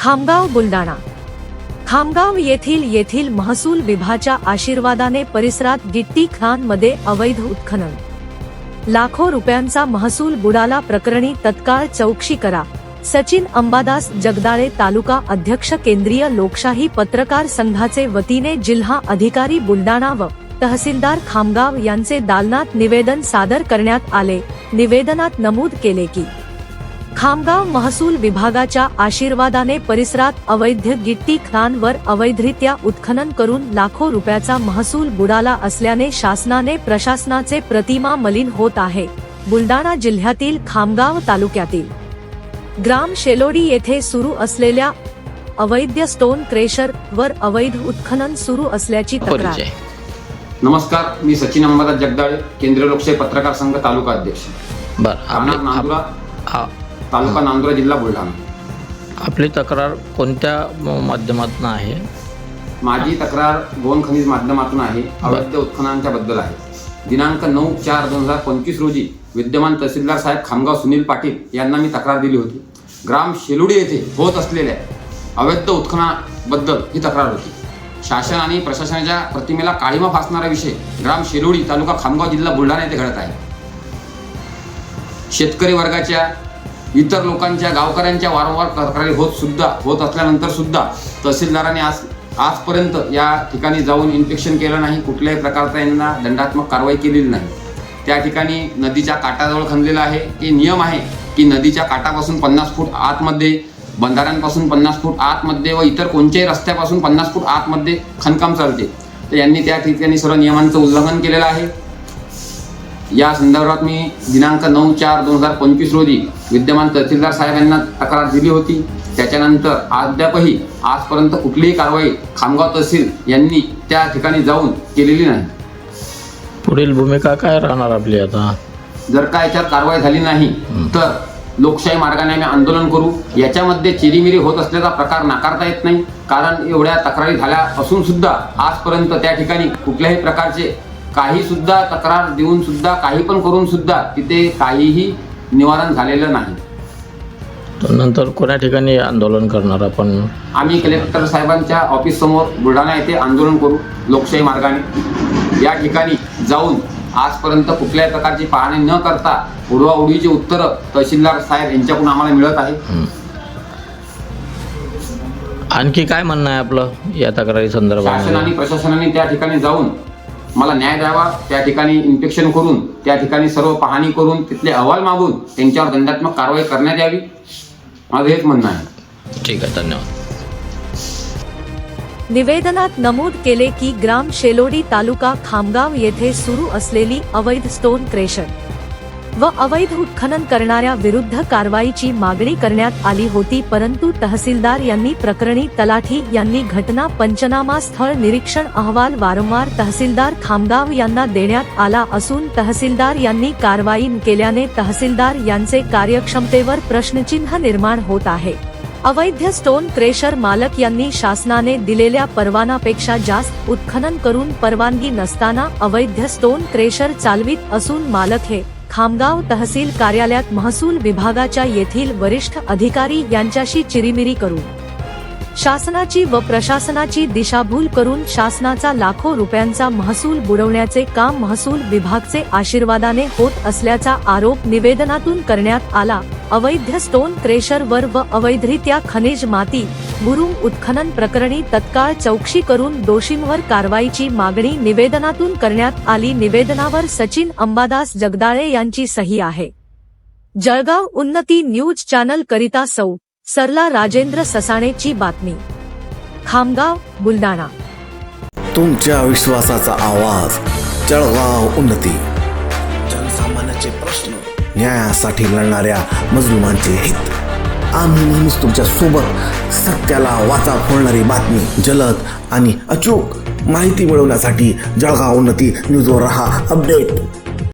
खामगाव बुलडाणा खामगाव येथील येथील महसूल विभाच्या आशीर्वादाने परिसरात गिट्टी खानमध्ये अवैध उत्खनन. लाखो रुपयांचा महसूल बुडाला प्रकरणी तत्काळ चौकशी करा. सचिन अंबादास जगदाळे तालुका अध्यक्ष केंद्रीय लोकशाही पत्रकार संघाचे वतीने जिल्हा अधिकारी बुलडाणा व तहसीलदार खामगाव यांचे दालनात निवेदन सादर करण्यात आले. निवेदनात नमूद केले की खामगाव महसूल विभागाच्या आशीर्वादाने परिसरात अवैध गिट्टी खाणवर अवैधरित्या उत्खनन करून लाखो रुपयाचा महसूल बुडाला असल्याने शासनाने प्रशासनाचे प्रतिमा मलिन होत आहे. बुलडाणा जिल्ह्यातील खामगाव तालुक्यातील ग्राम शेलोडी येथे सुरू असलेल्या अवैध स्टोन क्रेशर वर अवैध उत्खनन सुरू असल्याची तक्रार. नमस्कार मी सचिन अंबादास जगदाळे केंद्रीय लोकशाही पत्रकार संघ तालुका अध्यक्ष. राहणार नांदुरा. तालुका नांदुरा जिल्हा बुलढाणा. आपली तक्रार कोणत्या माध्यमातून आहे? माझी तक्रार गोवन खनिज माध्यमातून आहे. अवैध उत्खननांच्या बद्दल आहे. दिनांक नऊ चार दोन हजार पंचवीस रोजी विद्यमान तहसीलदार साहेब खामगाव सुनील पाटील यांना मी तक्रार दिली होती. ग्राम शेलुडी येथे होत असलेल्या अवैध उत्खननाबद्दल ही तक्रार होती. शासन आणि प्रशासनाच्या प्रतिमेला काळीमा फासणारा विषय ग्राम शेलुडी तालुका खामगाव जिल्हा बुलढाणा येथे घडत आहे. शेतकरी वर्गाच्या इतर लोकांच्या गावकऱ्यांच्या वारंवार तक्रारी होत सुद्धा होत असल्यानंतर सुद्धा तहसीलदाराने आज आजपर्यंत या ठिकाणी जाऊन इन्फेक्शन केलं नाही कुठल्याही प्रकारचा यांना दंडात्मक कारवाई केलेली नाही. त्या ठिकाणी नदीच्या काठाजवळ खणलेलं आहे की नियम आहे की नदीच्या काठापासून पन्नास फूट आतमध्ये बंधाऱ्यांपासून पन्नास फूट आतमध्ये व इतर कोणत्याही रस्त्यापासून पन्नास फूट आतमध्ये खणकाम चालते. तर यांनी त्या ठिकाणी सर्व नियमांचं उल्लंघन केलेलं आहे. या संदर्भात मी दिनांक नऊ चार दोन हजार पंचवीस रोजी विद्यमान तहसीलदार साहेब यांना तक्रार दिली होती. त्याच्यानंतर अद्यापही आजपर्यंत कुठलीही कारवाई खामगाव तहसील यांनी त्या ठिकाणी जाऊन केलेली नाही. पुढील भूमिका काय राहणार आपली आता? जर का याच्यात कारवाई झाली नाही तर लोकशाही मार्गाने आम्ही आंदोलन करू. याच्यामध्ये चिरीमिरी होत असल्याचा प्रकार नाकारता येत नाही. कारण एवढ्या तक्रारी झाल्या असून सुद्धा आजपर्यंत त्या ठिकाणी कुठल्याही प्रकारचे काही सुद्धा तक्रार देऊन सुद्धा काही पण करून सुद्धा तिथे काहीही निवारण झालेलं नाही. तर नंतर कोण्या ठिकाणी आंदोलन करणार आपण? आम्ही कलेक्टर साहेबांच्या ऑफिस समोर बुलढाणा येथे आंदोलन करू लोकशाही मार्गाने. या ठिकाणी जाऊन आजपर्यंत कुठल्याही प्रकारची पाहणी न करता उडवाउडवीची उत्तरं तहसीलदार साहेब यांच्याकडून आम्हाला मिळत आहे. आणखी काय म्हणणं आहे आपलं या तक्रारी संदर्भात आणि प्रशासनाने त्या ठिकाणी जाऊन मला न्याय द्यावा त्या ठिकाणी इन्स्पेक्शन करून त्या ठिकाणी सर्व पाहणी करून तिथले अहवाल मागून त्यांच्यावर दंडात्मक कारवाई करण्यात यावी? माझं हेच म्हणणं आहे. ठीक आहे धन्यवाद. निवेदनात नमूद केले की ग्राम शेलोडी तालुका खामगाव येथे सुरू असलेली अवैध स्टोन क्रेशर व अवैध उत्खनन करणाऱ्या विरुद्ध कारवाईची मागणी करण्यात आली होती परंतु तहसीलदार यांनी प्रकरणी तलाठी यांनी घटना पंचनामा स्थळ निरीक्षण अहवाल वारंवार तहसीलदार खामगाव यांना देण्यात आला असून तहसीलदार यांनी कारवाई केल्याने तहसीलदार यांचे कार्यक्षमतेवर प्रश्नचिन्ह निर्माण होत आहे. अवैध स्टोन क्रेशर मालक यांनी शासनाने दिलेल्या परवानापेक्षा जास्त उत्खनन करून परवानगी नसताना अवैध स्टोन क्रेशर चालवित असून मालक हे खामगाव तहसील कार्यालयात महसूल विभागाच्या येथील वरिष्ठ अधिकारी यांच्याशी चिरीमिरी करून शासनाची व प्रशासनाची दिशाभूल करून शासनाचा लाखो रुपयांचा महसूल बुडवण्याचे काम महसूल विभागचे आशीर्वादाने होत असल्याचा आरोप निवेदनातून करण्यात आला. अवैध स्टोन क्रेशर वर व अवैधरित्या खनिज माती मुरुम उत्खनन प्रकरणी तत्काळ चौकशी करून दोषींवर कारवाईची मागणी निवेदनातून करण्यात आली. निवेदनावर सचिन अंबादास जगदाळे यांची सही आहे. जळगाव उन्नती न्यूज चॅनल करिता सौ. सरला राजेंद्र ससाणेची बातमी. खामगाव बुलडाणा तुमच्या विश्वासाचा आवाज जळगाव उन्नती. जनसामान्याचे प्रश्न. न्यायासाठी लढणाऱ्या मजलुमांचे हित. आम्ही नेहमीच तुमच्यासोबत सत्याला वाचा फोडणारी बातमी जलद आणि अचूक माहिती मिळवण्यासाठी जळगाव उन्नती न्यूजवर रहा अपडेट.